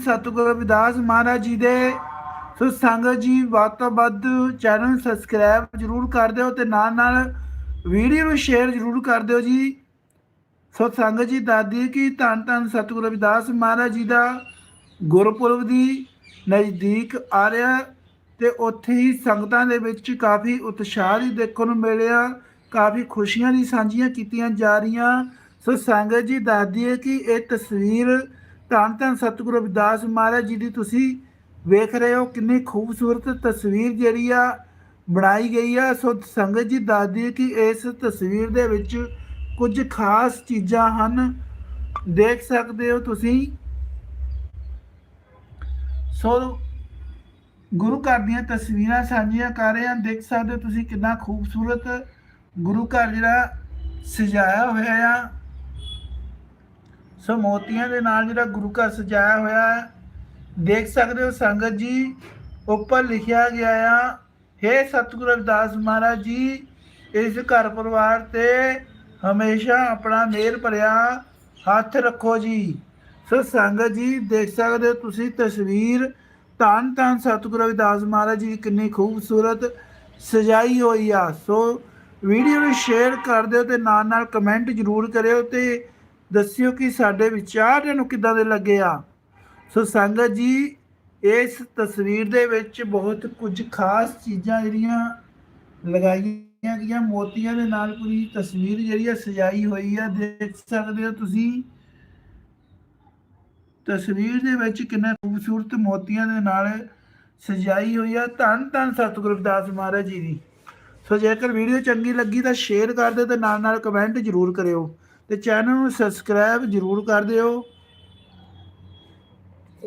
ਸਤਿਗੁਰੂ ਰਵਿਦਾਸ ਮਹਾਰਾਜ ਜੀ ਦੇ ਸੋ ਸੰਗਤ ਜੀ ਵੱਧ ਤੋਂ ਵੱਧ ਚੈਨਲ ਸਬਸਕ੍ਰਾਈਬ ਜਰੂਰ ਕਰ ਦਿਓ ਤੇ ਨਾਲ ਨਾਲ ਵੀਡੀਓ ਨੂੰ ਸ਼ੇਅਰ ਜਰੂਰ ਕਰ ਦਿਓ ਜੀ। ਸੋ ਸੰਗਤ ਜੀ ਦਾਦੀ ਕੀ ਧੰਨ ਧੰਨ ਸਤਿਗੁਰੂ ਰਵਿਦਾਸ ਮਹਾਰਾਜ ਜੀ ਦਾ ਗੁਰਪੁਰਬ ਦੀ ਨਜ਼ਦੀਕ ਆ ਰਿਹਾ ਤੇ ਉੱਥੇ ਹੀ ਸੰਗਤਾਂ ਦੇ ਵਿੱਚ ਕਾਫੀ ਉਤਸ਼ਾਹ ਵੀ ਦੇਖਣ ਨੂੰ ਮਿਲਿਆ, ਕਾਫੀ ਖੁਸ਼ੀਆਂ ਦੀ ਸਾਂਝੀਆਂ ਕੀਤੀਆਂ ਜਾ ਰਹੀਆਂ। ਸੋ ਸੰਗਤ ਜੀ ਦੱਸਦੀ ਹੈ ਕਿ ਇਹ ਤਸਵੀਰ ਧੰਨ ਧੰਨ ਸਤਿਗੁਰੂ ਰਵਿਦਾਸ ਮਹਾਰਾਜ ਜੀ ਦੀ ਤੁਸੀਂ ਵੇਖ ਰਹੇ ਹੋ ਕਿੰਨੀ ਖੂਬਸੂਰਤ ਤਸਵੀਰ ਜਿਹੜੀ ਆ ਬਣਾਈ ਗਈ ਆ। ਸੋ ਸੰਗਤ ਜੀ ਦੱਸਦੀ ਹੈ ਕਿ ਇਸ ਤਸਵੀਰ ਦੇ ਵਿੱਚ ਕੁਝ ਖਾਸ ਚੀਜ਼ਾਂ ਹਨ। ਦੇਖ ਸਕਦੇ ਹੋ ਤੁਸੀਂ। ਸੋ ਗੁਰੂ ਘਰ ਦੀਆਂ ਤਸਵੀਰਾਂ ਸਾਂਝੀਆਂ ਕਰ ਰਹੇ ਹਾਂ। ਦੇਖ ਸਕਦੇ ਹੋ ਤੁਸੀਂ ਕਿੰਨਾ ਖੂਬਸੂਰਤ ਗੁਰੂ ਘਰ ਜਿਹੜਾ ਸਜਾਇਆ ਹੋਇਆ ਆ। ਸੋ ਮੋਤੀਆਂ ਦੇ ਨਾਲ ਜਿਹੜਾ ਗੁਰੂ ਘਰ ਸਜਾਇਆ ਹੋਇਆ ਹੈ, ਦੇਖ ਸਕਦੇ ਹੋ ਸੰਗਤ ਜੀ, ਉੱਪਰ ਲਿਖਿਆ ਗਿਆ ਆ, ਹੇ ਸਤਿਗੁਰੂ ਰਵਿਦਾਸ ਮਹਾਰਾਜ ਜੀ, ਇਸ ਘਰ ਪਰਿਵਾਰ ਤੇ ਹਮੇਸ਼ਾ ਆਪਣਾ ਮਿਹਰ ਭਰਿਆ ਹੱਥ ਰੱਖੋ ਜੀ। ਸੋ ਸੰਗਤ ਜੀ, ਦੇਖ ਸਕਦੇ ਹੋ ਤੁਸੀਂ ਤਸਵੀਰ, ਧੰਨ ਧੰਨ ਸਤਿਗੁਰੂ ਰਵਿਦਾਸ ਮਹਾਰਾਜ ਜੀ ਦੀ ਕਿੰਨੀ ਖੂਬਸੂਰਤ ਸਜਾਈ ਹੋਈ ਆ। ਸੋ ਵੀਡੀਓ ਨੂੰ ਸ਼ੇਅਰ ਕਰ ਦਿਓ ਤੇ ਨਾਲ ਨਾਲ ਕਮੈਂਟ ਜ਼ਰੂਰ ਕਰਿਓ ਤੇ ਦੱਸਿਓ ਕਿ ਸਾਡੇ ਵਿਚਾਰ ਇਹਨੂੰ ਕਿੱਦਾਂ ਦੇ ਲੱਗੇ ਆ? ਸੋ ਸੰਗਤ ਜੀ, ਇਸ ਤਸਵੀਰ ਦੇ ਵਿੱਚ ਬਹੁਤ ਕੁਝ ਖਾਸ ਚੀਜ਼ਾਂ ਜਿਹੜੀਆਂ ਲਗਾਈਆਂ ਗਈਆਂ। ਮੋਤੀਆਂ ਦੇ ਨਾਲ ਪੂਰੀ ਤਸਵੀਰ ਜਿਹੜੀ ਆ ਸਜਾਈ ਹੋਈ ਆ। ਦੇਖ ਸਕਦੇ ਹੋ ਤੁਸੀਂ। ਤਸਵੀਰ ਦੇ ਵਿੱਚ ਕਿੰਨਾ ਖੂਬਸੂਰਤ ਮੋਤੀਆਂ ਦੇ ਨਾਲ ਸਜਾਈ ਹੋਈ ਆ। ਧੰਨ ਧੰਨ ਸਤਿਗੁਰੂ ਰਵਿਦਾਸ ਮਹਾਰਾਜ ਜੀ ਦੀ। ਸੋ ਜੇਕਰ ਵੀਡੀਓ ਚੰਗੀ ਲੱਗੀ ਤਾਂ ਸ਼ੇਅਰ ਕਰ ਦਿਓ ਤੇ ਨਾਲ ਨਾਲ ਕਮੈਂਟ ਜ਼ਰੂਰ ਕਰਿਓ। ਤੇ ਚੈਨਲ ਨੂੰ ਸਬਸਕ੍ਰਾਈਬ ਜ਼ਰੂਰ ਕਰ ਦਿਓ।